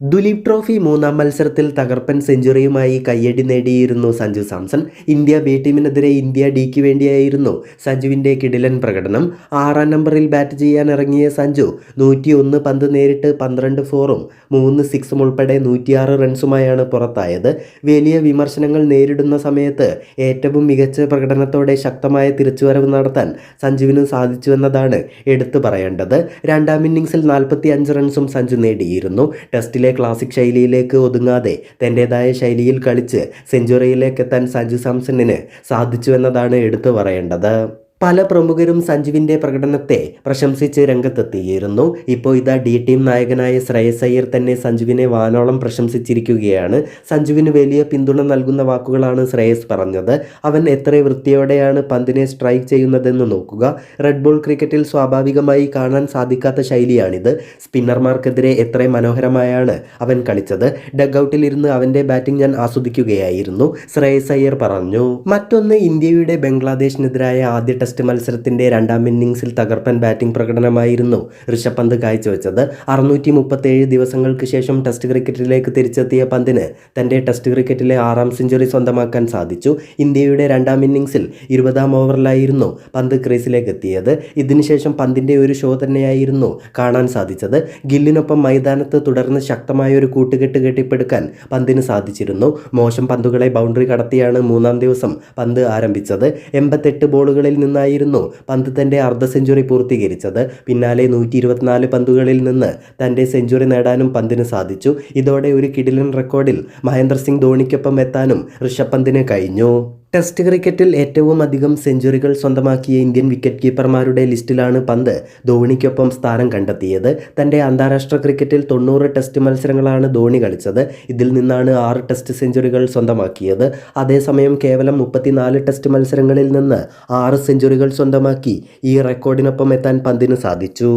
Duleep trophy മൂന്നാം മത്സരത്തിൽ തകർപ്പൻ സെഞ്ചുറിയുമായി കയ്യടി നേടിയിരുന്നു സഞ്ജു സാംസൺ. ഇന്ത്യ ബി ടീമിനെതിരെ ഇന്ത്യ ഡിക്ക് വേണ്ടിയായിരുന്നു സഞ്ജുവിന്റെ കിടിലൻ പ്രകടനം. ആറാം നമ്പറിൽ ബാറ്റ് ചെയ്യാൻ ഇറങ്ങിയ സഞ്ജു നൂറ്റി ഒന്ന് പന്ത് നേരിട്ട് പന്ത്രണ്ട് ഫോറും മൂന്ന് സിക്സും ഉൾപ്പെടെ നൂറ്റിയാറ് റൺസുമായാണ് പുറത്തായത്. വലിയ വിമർശനങ്ങൾ നേരിടുന്ന സമയത്ത് ഏറ്റവും മികച്ച പ്രകടനത്തോടെ ശക്തമായ തിരിച്ചുവരവ് നടത്താൻ സഞ്ജുവിന് സാധിച്ചുവെന്നതാണ് എടുത്തു പറയേണ്ടത്. രണ്ടാം ഇന്നിംഗ്സിൽ നാൽപ്പത്തി അഞ്ച് റൺസും സഞ്ജു നേടിയിരുന്നു. ടെസ്റ്റിലെ ക്ലാസിക് ശൈലിയിലേക്ക് ഒതുങ്ങാതെ തന്റെതായ ശൈലിയിൽ കളിച്ച് സെഞ്ചുറിയിലേക്ക് എത്താൻ സഞ്ജു സാംസണിന് സാധിച്ചുവെന്നതാണ് എടുത്തു പറയേണ്ടത്. പല പ്രമുഖരും സഞ്ജുവിന്റെ പ്രകടനത്തെ പ്രശംസിച്ച് രംഗത്തെത്തിയിരുന്നു. ഇപ്പോൾ ഇതാ ഡി ടീം നായകനായ ശ്രേയസ് അയ്യർ തന്നെ സഞ്ജുവിനെ വാനോളം പ്രശംസിച്ചിരിക്കുകയാണ്. സഞ്ജുവിന് വലിയ പിന്തുണ നൽകുന്ന വാക്കുകളാണ് ശ്രേയസ് പറഞ്ഞത്. അവൻ എത്ര വൃത്തിയോടെയാണ് പന്തിനെ സ്ട്രൈക്ക് ചെയ്യുന്നതെന്ന് നോക്കുക. റെഡ് ബോൾ ക്രിക്കറ്റിൽ സ്വാഭാവികമായി കാണാൻ സാധിക്കാത്ത ശൈലിയാണിത്. സ്പിന്നർമാർക്കെതിരെ എത്ര മനോഹരമായാണ് അവൻ കളിച്ചത്. ഡഗ്ഔട്ടിൽ ഇരുന്ന് അവന്റെ ബാറ്റിംഗ് ഞാൻ ആസ്വദിക്കുകയായിരുന്നു ശ്രേയസ് അയ്യർ പറഞ്ഞു. മറ്റൊന്ന് ഇന്ത്യയുടെ ബംഗ്ലാദേശിനെതിരായ ആദ്യ ടെസ്റ്റ് മത്സരത്തിന്റെ രണ്ടാം ഇന്നിംഗ്സിൽ തകർപ്പൻ ബാറ്റിംഗ് പ്രകടനമായിരുന്നു ഋഷഭ് പന്ത് കാഴ്ചവെച്ചത്. അറുന്നൂറ്റി മുപ്പത്തേഴ് ദിവസങ്ങൾക്ക് ശേഷം ടെസ്റ്റ് ക്രിക്കറ്റിലേക്ക് തിരിച്ചെത്തിയ പന്തിന് തന്റെ ടെസ്റ്റ് ക്രിക്കറ്റിലെ ആറാം സെഞ്ചുറി സ്വന്തമാക്കാൻ സാധിച്ചു. ഇന്ത്യയുടെ രണ്ടാം ഇന്നിംഗ്സിൽ ഇരുപതാം ഓവറിലായിരുന്നു പന്ത് ക്രീസിലേക്ക് എത്തിയത് ഇതിനുശേഷം പന്തിന്റെ ഒരു ഷോ തന്നെയായിരുന്നു കാണാൻ സാധിച്ചത്. ഗില്ലിനൊപ്പം മൈതാനത്ത് തുടർന്ന് ശക്തമായ ഒരു കൂട്ടുകെട്ട് കെട്ടിപ്പടുക്കാൻ പന്തിന് സാധിച്ചിരുന്നു. മോശം പന്തുകളെ ബൗണ്ടറി കടത്തിയാണ് മൂന്നാം ദിവസം പന്ത് ആരംഭിച്ചത്. എൺപത്തെട്ട് ബോളുകളിൽ നിന്നായിരുന്നു പന്ത് തന്റെ അർദ്ധ സെഞ്ചുറി പൂർത്തീകരിച്ചത്. പിന്നാലെ നൂറ്റി ഇരുപത്തിനാല് പന്തുകളിൽ നിന്ന് തന്റെ സെഞ്ചുറി നേടാനും പന്തിന് സാധിച്ചു. ഇതോടെ ഒരു കിടിലൻ റെക്കോർഡിൽ മഹേന്ദ്ര സിംഗ് ധോണിക്കൊപ്പം എത്താനും ഋഷഭ് പന്തിന് കഴിഞ്ഞു. ടെസ്റ്റ് ക്രിക്കറ്റിൽ ഏറ്റവും അധികം സെഞ്ചുറികൾ സ്വന്തമാക്കിയ ഇന്ത്യൻ വിക്കറ്റ് കീപ്പർമാരുടെ ലിസ്റ്റിലാണ് പന്ത്. ധോണിക്കൊപ്പം സ്ഥാനം കണ്ടെത്തിയത്. തന്റെ അന്താരാഷ്ട്ര ക്രിക്കറ്റിൽ തൊണ്ണൂറ് ടെസ്റ്റ് മത്സരങ്ങളാണ് ധോണി കളിച്ചത്. ഇതിൽ നിന്നാണ് ആറ് ടെസ്റ്റ് സെഞ്ചുറികൾ സ്വന്തമാക്കിയത്. അതേസമയം കേവലം മുപ്പത്തിനാല് ടെസ്റ്റ് മത്സരങ്ങളിൽ നിന്ന് ആറ് സെഞ്ചുറികൾ സ്വന്തമാക്കി. ഈ റെക്കോർഡിനൊപ്പം എത്താൻ പന്തിന് സാധിച്ചു.